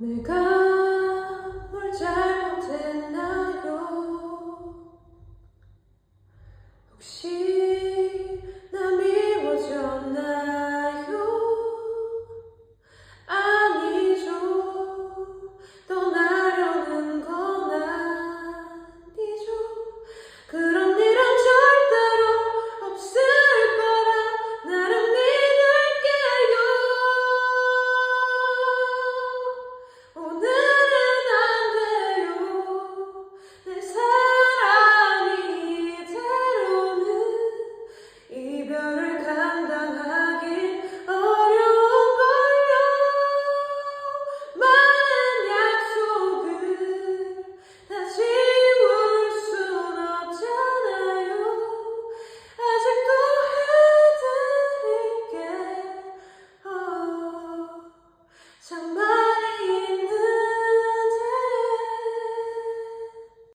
내가 뭘 잘못했나요? 혹시 ശമ്പ